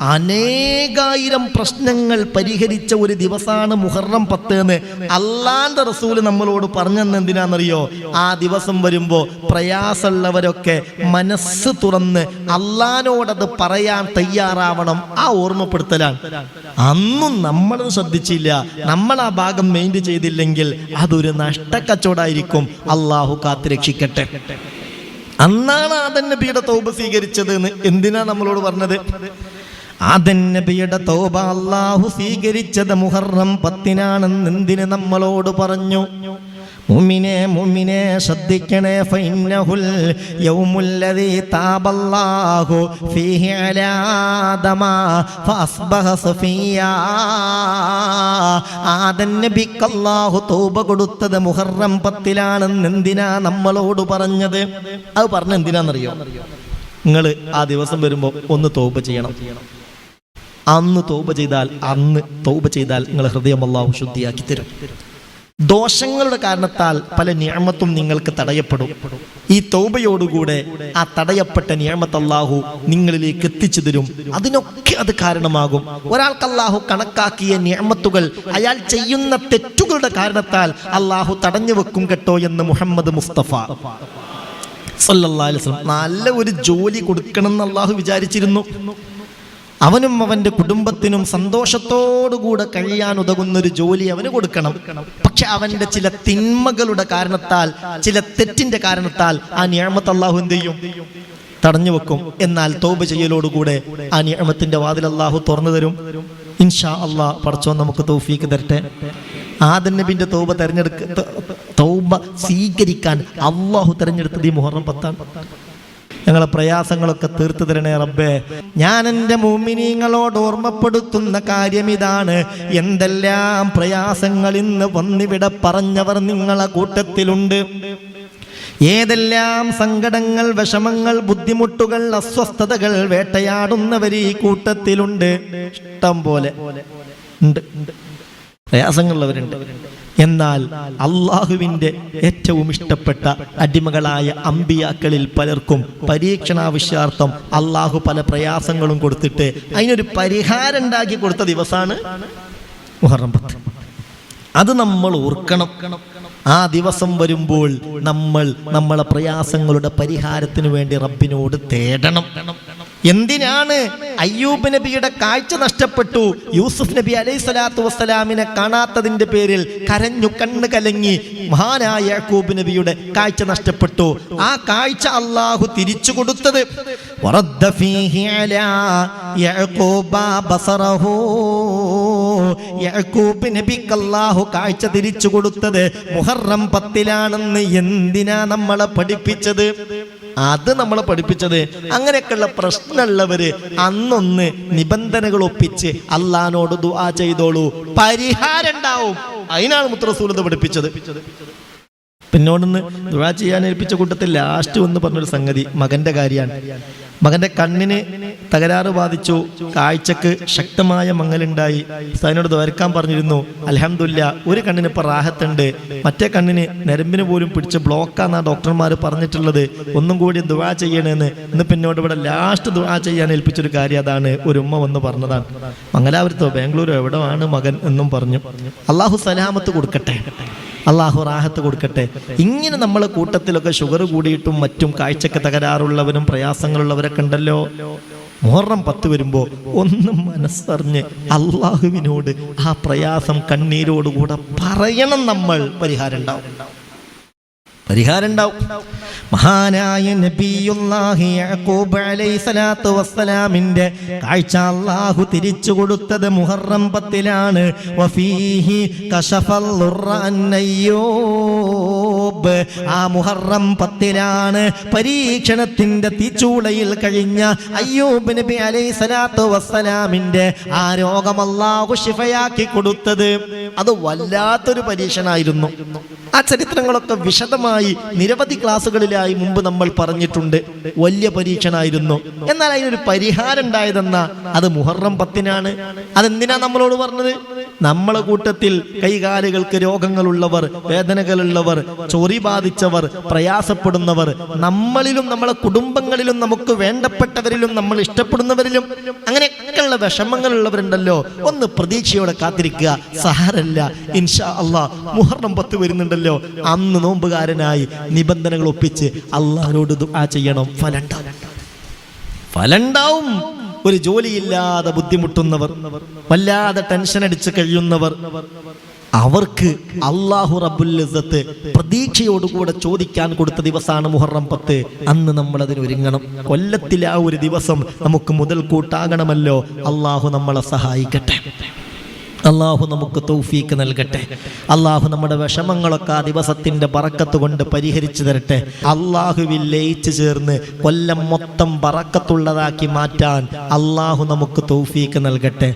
അനേകായിരം പ്രശ്നങ്ങൾ പരിഹരിച്ച ഒരു ദിവസമാണ് മുഹറം പത്ത് എന്ന് അള്ളാന്റെ റസൂൽ നമ്മളോട് പറഞ്ഞെന്ന് എന്തിനാണെന്നറിയോ? ആ ദിവസം വരുമ്പോൾ പ്രയാസമുള്ളവരൊക്കെ മനസ്സ് തുറന്ന് അള്ളാനോടത് പറയാൻ തയ്യാറാവണം. ആ ഓർമ്മപ്പെടുത്തലാണ്. അന്നും നമ്മളത് ശ്രദ്ധിച്ചില്ല. നമ്മൾ ആ ഭാഗം മെയിന്റ് ചെയ്തില്ലെങ്കിൽ അതൊരു നഷ്ടക്കച്ചവടായിരിക്കും. അള്ളാഹു കാത്തുരക്ഷിക്കട്ടെ അന്നാണ് ആദൻ നബിയുടെ തോപ് സ്വീകരിച്ചത് എന്ന് എന്തിനാ നമ്മളോട് പറഞ്ഞത്? ആദൻ നബിയുടെ തോപ അള്ളാഹു സ്വീകരിച്ചത് മുഹറം പത്തിനാണെന്ന് എന്തിന് നമ്മളോട് പറഞ്ഞു? മുമിനെ മുമിനെ ശ്രദ്ധിക്കണേ. ഫൈനഹുൽ യൗമുല്ലദീ താബല്ലാഹു ഫീഹി അലാദമാ ഫഅസ്ബഹ സഫിയാ. ആദൻ നബിക്ക് അല്ലാഹു തൗബ കൊടുത്തത് മുഹറം പത്തിലാണെന്ന് എന്തിനാ നമ്മളോട് പറഞ്ഞത്? അത് പറഞ്ഞ എന്തിനാണെന്നറിയോ നിങ്ങൾ ആ ദിവസം വരുമ്പോൾ ഒന്ന് തോപ്പ് ചെയ്യണം. അന്ന് തോപ ചെയ്താൽ അന്ന് തോപ ചെയ്താൽ നിങ്ങൾ ഹൃദയം അള്ളാഹു ശുദ്ധിയാക്കി തരും. ദോഷങ്ങളുടെ കാരണത്താൽ പല നിയമത്തും നിങ്ങൾക്ക് തടയപ്പെടും. ഈ തൗബയോടുകൂടെ ആ തടയപ്പെട്ട നിയമത്ത് അള്ളാഹു നിങ്ങളിലേക്ക് എത്തിച്ചു തരും. അതിനൊക്കെ അത് കാരണമാകും. ഒരാൾക്ക് അള്ളാഹു കണക്കാക്കിയ നിയമത്തുകൾ അയാൾ ചെയ്യുന്ന തെറ്റുകളുടെ കാരണത്താൽ അള്ളാഹു തടഞ്ഞു വെക്കും കേട്ടോ എന്ന് മുഹമ്മദ് മുസ്തഫ സല്ലല്ലാഹു അലൈഹി വസല്ലം നല്ല ഒരു ജോലി കൊടുക്കണം എന്ന് അള്ളാഹു വിചാരിച്ചിരുന്നു. അവനും അവന്റെ കുടുംബത്തിനും സന്തോഷത്തോടുകൂടെ കഴിയാൻ ഉതകുന്ന ഒരു ജോലി അവന് കൊടുക്കണം. പക്ഷെ അവന്റെ ചില തിന്മകളുടെ കാരണത്താൽ ചില തെറ്റിന്റെ കാരണത്താൽ ആ നിയമത്ത് അള്ളാഹു എന്ത് ചെയ്യും? തടഞ്ഞു വെക്കും. എന്നാൽ തോബ് ചെയ്യലോടുകൂടെ ആ നിയമത്തിന്റെ വാതിൽ അള്ളാഹു തുറന്നു തരും. ഇൻഷാ അള്ളാഹ് പറച്ചോ നമുക്ക് തോഫീക്ക് തരട്ടെ. ആദൻ നബിന്റെ തൗബ തെരഞ്ഞെടുക്ക തൗബ സ്വീകരിക്കാൻ അള്ളാഹു തെരഞ്ഞെടുത്തത് ഈ മുഹറം പത്താണ്. ഞങ്ങളെ പ്രയാസങ്ങളൊക്കെ തീർത്തു തരണേ റബ്ബേ. ഞാൻ എന്റെ മൂമിനീങ്ങളോട് ഓർമ്മപ്പെടുത്തുന്ന കാര്യം ഇതാണ് എന്തെല്ലാം പ്രയാസങ്ങൾ ഇന്ന് വന്നിവിടെ പറഞ്ഞവർ നിങ്ങളെ കൂട്ടത്തിലുണ്ട്. ഏതെല്ലാം സങ്കടങ്ങൾ വിഷമങ്ങൾ ബുദ്ധിമുട്ടുകൾ അസ്വസ്ഥതകൾ വേട്ടയാടുന്നവർ ഈ കൂട്ടത്തിലുണ്ട്. ഇഷ്ടം പോലെ. ഉണ്ട്. പ്രയാസങ്ങളുള്ളവരുണ്ട്. എന്നാൽ അള്ളാഹുവിന്റെ ഏറ്റവും ഇഷ്ടപ്പെട്ട അടിമകളായ അമ്പിയാക്കളിൽ പലർക്കും പരീക്ഷണാവശ്യാർത്ഥം അള്ളാഹു പല പ്രയാസങ്ങളും കൊടുത്തിട്ട് അതിനൊരു പരിഹാരം ഉണ്ടാക്കി കൊടുത്ത ദിവസമാണ് മുഹറം അത് നമ്മൾ ഓർക്കണം. ആ ദിവസം വരുമ്പോൾ നമ്മൾ നമ്മളെ പ്രയാസങ്ങളുടെ പരിഹാരത്തിന് വേണ്ടി റബ്ബിനോട് തേടണം. എന്തിനാണ് അയ്യൂബ് നബിയുടെ കാഴ്ച നഷ്ടപ്പെട്ടു? യൂസുഫ് നബി അലൈഹി സ്വലാത്തു വസ്സലാമിനെ കാണാത്തതിന്റെ പേരിൽ കരഞ്ഞു കണ്ണ് കലങ്ങി മഹാനായ യാക്കൂബ് നബിയുടെ കാഴ്ച നഷ്ടപ്പെട്ടു. ആ കാഴ്ച അള്ളാഹു തിരിച്ചു കൊടുത്തത് യാക്കൂബ് കാഴ്ച തിരിച്ചു കൊടുത്തത് മുഹറം പത്തിലാണെന്ന് എന്തിനാ നമ്മളെ പഠിപ്പിച്ചത്? അത് നമ്മളെ പഠിപ്പിച്ചത്. അങ്ങനെയൊക്കെയുള്ള പ്രശ്നമുള്ളവര് അന്നൊന്ന് നിബന്ധനകൾ ഒപ്പിച്ച് അള്ളഹാനോട് ദുആ ചെയ്തോളൂ. പരിഹാരം ഉണ്ടാവും. അതിനാണ് മുത്രസൂലത പഠിപ്പിച്ചത്. പിന്നോടൊന്ന് ദുആ ചെയ്യാൻ ഏൽപ്പിച്ച കൂട്ടത്തിൽ ലാസ്റ്റ് ഒന്ന് പറഞ്ഞൊരു സംഗതി മകന്റെ കാര്യമാണ്. മകന്റെ കണ്ണിന് തകരാറ് ബാധിച്ചു. കാഴ്ചക്ക് ശക്തമായ മങ്ങലുണ്ടായി. അതിനോട് ദ്വരക്കാൻ പറഞ്ഞിരുന്നു അലഹമില്ല ഒരു കണ്ണിന് ഇപ്പൊ റാഹത്തുണ്ട്. മറ്റേ കണ്ണിന് നരമ്പിന് പോലും പിടിച്ച് ബ്ലോക്കാന്നാ ഡോക്ടർമാർ പറഞ്ഞിട്ടുള്ളത്. ഒന്നും കൂടി ദുവാ ചെയ്യണമെന്ന് ഇന്ന് പിന്നോട് ഇവിടെ ലാസ്റ്റ് ദുവാ ചെയ്യാൻ ഏൽപ്പിച്ചൊരു കാര്യം അതാണ്. ഒരു ഉമ്മ വന്ന് പറഞ്ഞതാണ്. മംഗലാപുരത്തോ ബാംഗ്ലൂരോ എവിടെ ആണ് മകൻ എന്നും പറഞ്ഞു. അള്ളാഹു സലാമത്ത് കൊടുക്കട്ടെ. അള്ളാഹു റാഹത്ത് കൊടുക്കട്ടെ. ഇങ്ങനെ നമ്മളെ കൂട്ടത്തിലൊക്കെ ഷുഗർ കൂടിയിട്ടും മറ്റും കാഴ്ചക്ക് തകരാറുള്ളവരും പ്രയാസങ്ങളുള്ളവരൊക്കെ ഉണ്ടല്ലോ. മുഹറം പത്ത് വരുമ്പോൾ ഒന്നും മനസ്സറിഞ്ഞ് അള്ളാഹുവിനോട് ആ പ്രയാസം കണ്ണീരോടുകൂടെ പറയണം നമ്മൾ. പരിഹാരം ഉണ്ടാവും. പരിഹാരം ഉണ്ടാവും മഹാനായ നബിയുല്ലാഹി യഅഖൂബ് അലൈഹി സ്വലാത്തു വസ്സലാമിന്റെ കാഴ്ച അല്ലാഹു തിരിച്ചു കൊടുത്തത് മുഹറം പത്തിലാണ്. വഫീഹി കശഫൽ അന്നയ്യൂബ്. ആ മുഹറം പത്തിലാണ് പരീക്ഷണത്തിന്റെ തീച്ചൂളയിൽ കഴിഞ്ഞ അയ്യൂബ് നബി അലൈഹി സ്വലാത്തു വസ്സലാമിന്റെ ആ രോഗം അല്ലാഹു ശിഫയാക്കി കൊടുത്തത്. അത് വല്ലാത്തൊരു പരീക്ഷണമായിരുന്നു ആ ചരിത്രങ്ങളൊക്കെ വിശദമായി നിരവധി ക്ലാസ്സുകളിലായി മുമ്പ് നമ്മൾ പറഞ്ഞിട്ടുണ്ട്. വലിയ പരീക്ഷണമായിരുന്നു എന്നാൽ അതിനൊരു പരിഹാരം ഉണ്ടായതെന്ന? അത് മുഹറം പത്തിനാണ്. അതെന്തിനാ നമ്മളോട് പറഞ്ഞത്? നമ്മളെ കൂട്ടത്തിൽ കൈകാലുകൾക്ക് രോഗങ്ങളുള്ളവർ വേദനകളുള്ളവർ ചൊറി ബാധിച്ചവർ പ്രയാസപ്പെടുന്നവർ നമ്മളിലും നമ്മളെ കുടുംബങ്ങളിലും നമുക്ക് വേണ്ടപ്പെട്ടവരിലും നമ്മൾ ഇഷ്ടപ്പെടുന്നവരിലും അങ്ങനെയൊക്കെയുള്ള വിഷമങ്ങളുള്ളവരുണ്ടല്ലോ. ഒന്ന് പ്രതീക്ഷയോടെ കാത്തിരിക്കുക. സഹാരല്ല ഇൻഷാ അള്ളാ മുഹർണം പത്ത് വരുന്നുണ്ടല്ലോ. അന്ന് നോമ്പുകാരനായി നിബന്ധനകൾ ഒപ്പിച്ച് അള്ളാഹിനോട് ആ ചെയ്യണം. ഫലണ്ടാവും ഫലണ്ടാവും ഒരു ജോലിയില്ലാതെ ബുദ്ധിമുട്ടുന്നവർ വല്ലാതെ ടെൻഷൻ അടിച്ച് കഴിയുന്നവർ അവർക്ക് അള്ളാഹു ഇസ്സത്ത് പ്രതീക്ഷയോടുകൂടെ ചോദിക്കാൻ കൊടുത്ത ദിവസമാണ് മുഹറം പത്ത്. അന്ന് നമ്മൾ അതിന് ഒരുങ്ങണം. കൊല്ലത്തിലെ ആ ഒരു ദിവസം നമുക്ക് മുതൽ കൂട്ടാകണമല്ലോ അള്ളാഹു നമ്മളെ സഹായിക്കട്ടെ. അള്ളാഹു നമുക്ക് തൗഫീക്ക് നൽകട്ടെ. അള്ളാഹു നമ്മുടെ വിഷമങ്ങളൊക്കെ ആ ദിവസത്തിന്റെ പറക്കത്ത് കൊണ്ട് പരിഹരിച്ചു തരട്ടെ. അള്ളാഹുവിൽ ലയിച്ചു ചേർന്ന് കൊല്ലം മൊത്തം പറക്കത്തുള്ളതാക്കി മാറ്റാൻ അള്ളാഹു നമുക്ക് തൗഫീക്ക് നൽകട്ടെ.